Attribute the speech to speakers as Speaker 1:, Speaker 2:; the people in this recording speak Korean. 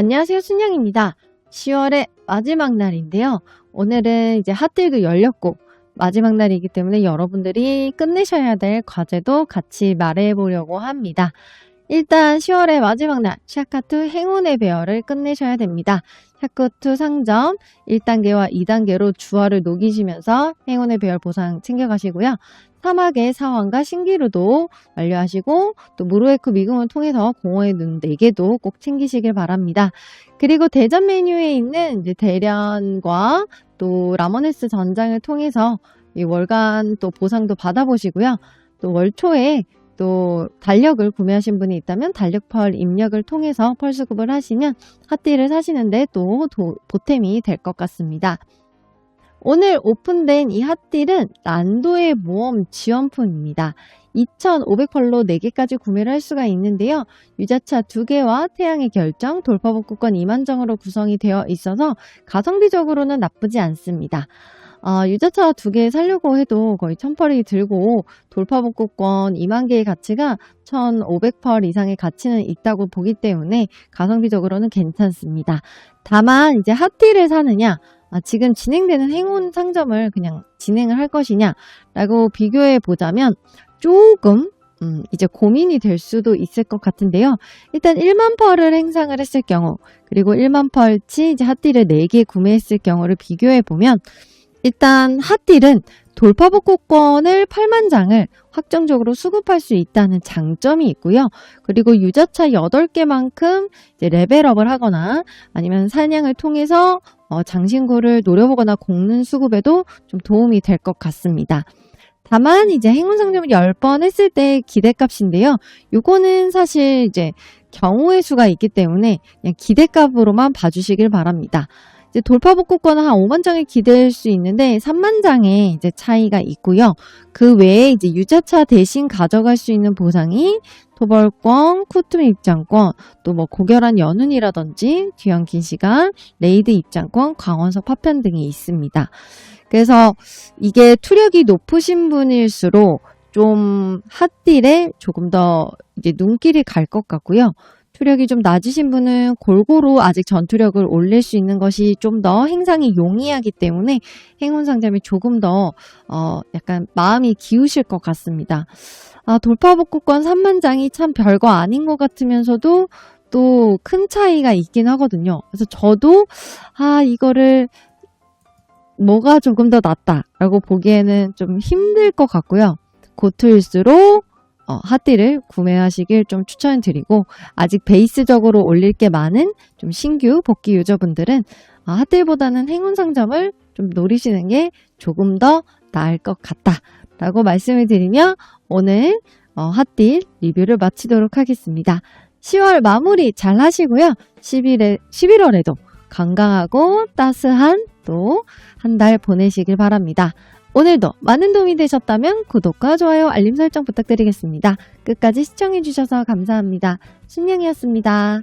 Speaker 1: 안녕하세요. 순영입니다. 10월의 마지막 날인데요. 오늘은 이제 핫딜도 열렸고 마지막 날이기 때문에 여러분들이 끝내셔야 될 과제도 같이 말해 보려고 합니다. 일단 10월의 마지막 날 샤카투 행운의 배열을 끝내셔야 됩니다. 샤카투 상점 1단계와 2단계로 주화를 녹이시면서 행운의 배열 보상 챙겨가시고요. 사막의 사원과 신기루도 완료하시고 또 무르에크 미궁을 통해서 공허의 눈 4개도 꼭 챙기시길 바랍니다. 그리고 대전 메뉴에 있는 이제 대련과 또 라모네스 전장을 통해서 이 월간 또 보상도 받아보시고요. 또 월초에 또 달력을 구매하신 분이 있다면 달력 펄 입력을 통해서 펄 수급을 하시면 핫딜을 사시는데 또 도- 보탬이 될 것 같습니다. 오늘 오픈된 이 핫딜은 난도의 모험 지원품입니다. 2,500펄로 4개까지 구매를 할 수가 있는데요. 유자차 2개와 태양의 결정, 돌파복구권 2만정으로 구성이 되어 있어서 가성비적으로는 나쁘지 않습니다. 어, 유자차 2개 살려고 해도 거의 1000펄이 들고 돌파복구권 2만 개의 가치가 1500펄 이상의 가치는 있다고 보기 때문에 가성비적으로는 괜찮습니다. 다만 이제 핫딜을 사느냐 아, 지금 진행되는 행운 상점을 그냥 진행을 할 것이냐라고 비교해 보자면 조금 음, 이제 고민이 될 수도 있을 것 같은데요. 일단 1만 펄을 행상을 했을 경우 그리고 1만 펄치 이제 핫딜을 4개 구매했을 경우를 비교해 보면 일단 핫딜은 돌파복구권을 8만 장을 확정적으로 수급할 수 있다는 장점이 있고요. 그리고 유자차 8개만큼 이제 레벨업을 하거나 아니면 사냥을 통해서 어, 장신구를 노려보거나 곶는 수급에도 좀 도움이 될 것 같습니다. 다만 이제 행운 상점을 10번 했을 때 기대값인데요. 요거는 사실 이제 경우의 수가 있기 때문에 그냥 기대값으로만 봐주시길 바랍니다. 이제 돌파 복구권은 한 5만 장을 기대할 수 있는데 3만 장의 이제 차이가 있고요. 그 외에 이제 유자차 대신 가져갈 수 있는 보상이 토벌권, 쿠툼 입장권, 또 뭐 고결한 연운이라든지 귀한 긴 시간, 레이드 입장권, 강원석 파편 등이 있습니다. 그래서 이게 투력이 높으신 분일수록 좀 핫딜에 조금 더 이제 눈길이 갈 것 같고요. 투력이 좀 낮으신 분은 골고루 아직 전투력을 올릴 수 있는 것이 좀 더 행상이 용이하기 때문에 행운 상점이 조금 더 어, 약간 마음이 기우실 것 같습니다. 아, 돌파복구권 3만 장이 참 별거 아닌 것 같으면서도 또 큰 차이가 있긴 하거든요. 그래서 저도 아, 이거를 뭐가 조금 더 낫다라고 보기에는 좀 힘들 것 같고요. 고투일수록 어, 핫딜을 구매하시길 좀 추천드리고 아직 베이스적으로 올릴 게 많은 좀 신규 복귀 유저분들은 어, 핫딜보다는 행운 상점을 좀 노리시는 게 조금 더 나을 것 같다라고 말씀을 드리며 오늘 어, 핫딜 리뷰를 마치도록 하겠습니다. 10월 마무리 잘 하시고요. 11월, 11월에도 건강하고 따스한 또 한 달 보내시길 바랍니다. 오늘도 많은 도움이 되셨다면 구독과 좋아요, 알림 설정 부탁드리겠습니다. 끝까지 시청해주셔서 감사합니다. 순냥이었습니다.